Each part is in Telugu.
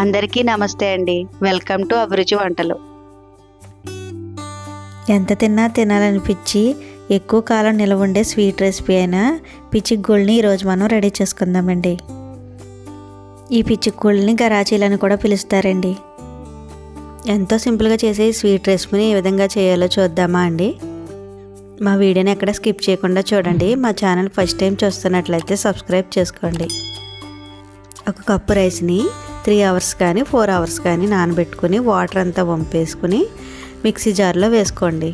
అందరికీ నమస్తే అండి. వెల్కమ్ టు అభిరుచి వంటలు. ఎంత తిన్నా తినాలనిపించి ఎక్కువ కాలం నిలవ ఉండే స్వీట్ రెసిపీ అయిన పిచ్చిగోళ్ళని ఈరోజు మనం రెడీ చేసుకుందామండి. ఈ పిచ్చిగోళ్ళని గరాచీలని కూడా పిలుస్తారండి. ఎంతో సింపుల్గా చేసే స్వీట్ రెసిపీని ఏ విధంగా చేయాలో చూద్దామా అండి. మా వీడియోని ఎక్కడ స్కిప్ చేయకుండా చూడండి. మా ఛానల్ ఫస్ట్ టైం చూస్తున్నట్లయితే సబ్స్క్రైబ్ చేసుకోండి. ఒక కప్పు రైస్ని త్రీ అవర్స్ కానీ ఫోర్ అవర్స్ కానీ నానబెట్టుకుని వాటర్ అంతా వంపేసుకుని మిక్సీ జార్లో వేసుకోండి.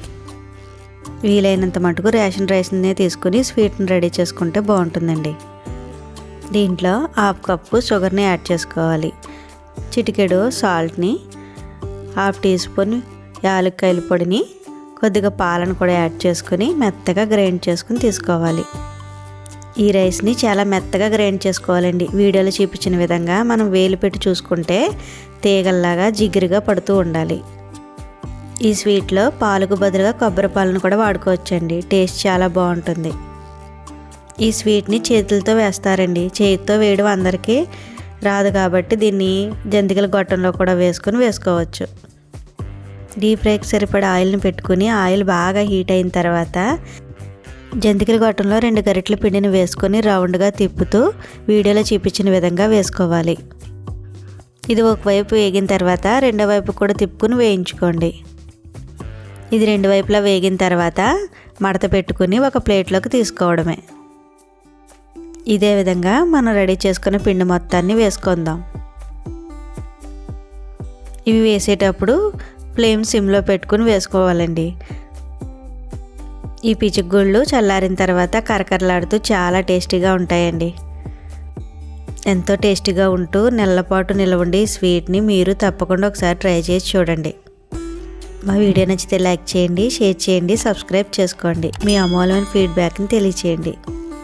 వీలైనంత మటుకు రేషన్ రైస్నే తీసుకుని స్వీట్ని రెడీ చేసుకుంటే బాగుంటుందండి. దీంట్లో హాఫ్ కప్పు షుగర్ని యాడ్ చేసుకోవాలి. చిటికెడు సాల్ట్ని హాఫ్ టీ స్పూన్ యాలక్కాయల పొడిని కొద్దిగా పాలను కూడా యాడ్ చేసుకుని మెత్తగా గ్రైండ్ చేసుకుని తీసుకోవాలి. ఈ రైస్ని చాలా మెత్తగా గ్రైండ్ చేసుకోవాలండి. వీడియోలో చూపించిన విధంగా మనం వేలు పెట్టి చూసుకుంటే తీగల్లాగా జిగురుగా పడుతూ ఉండాలి. ఈ స్వీట్లో పాలకు బదులుగా కొబ్బరి పాలను కూడా వాడుకోవచ్చండి. టేస్ట్ చాలా బాగుంటుంది. ఈ స్వీట్ని చేతులతో వేస్తారండి. చేతితో వేయడం అందరికీ రాదు కాబట్టి దీన్ని జంతికల గొట్టంలో కూడా వేసుకొని వేసుకోవచ్చు. డీప్ ఫ్రైకి సరిపడా ఆయిల్ని పెట్టుకుని ఆయిల్ బాగా హీట్ అయిన తర్వాత జంతికల గొట్టంలో రెండు గరిటెల పిండిని వేసుకొని రౌండ్గా తిప్పుతూ వీడియోలో చూపించిన విధంగా వేసుకోవాలి. ఇది ఒకవైపు వేగిన తర్వాత రెండో వైపు కూడా తిప్పుకుని వేయించుకోండి. ఇది రెండు వైపులా వేగిన తర్వాత మడత పెట్టుకుని ఒక ప్లేట్లోకి తీసుకోవడమే. ఇదే విధంగా మనం రెడీ చేసుకున్న పిండి మొత్తాన్ని వేసుకుందాం. ఇవి వేసేటప్పుడు ఫ్లేమ్ సిమ్లో పెట్టుకుని వేసుకోవాలండి. ఈ పిచ్చుగుళ్ళు చల్లారిన తర్వాత కరకరలాడుతూ చాలా టేస్టీగా ఉంటాయండి. ఎంతో టేస్టీగా ఉంటూ నెలపాటు నిలవండి స్వీట్ని మీరు తప్పకుండా ఒకసారి ట్రై చేసి చూడండి. మా వీడియో నచ్చితే లైక్ చేయండి షేర్ చేయండి సబ్స్క్రైబ్ చేసుకోండి. మీ అమూల్యమైన ఫీడ్బ్యాక్ని తెలియచేయండి.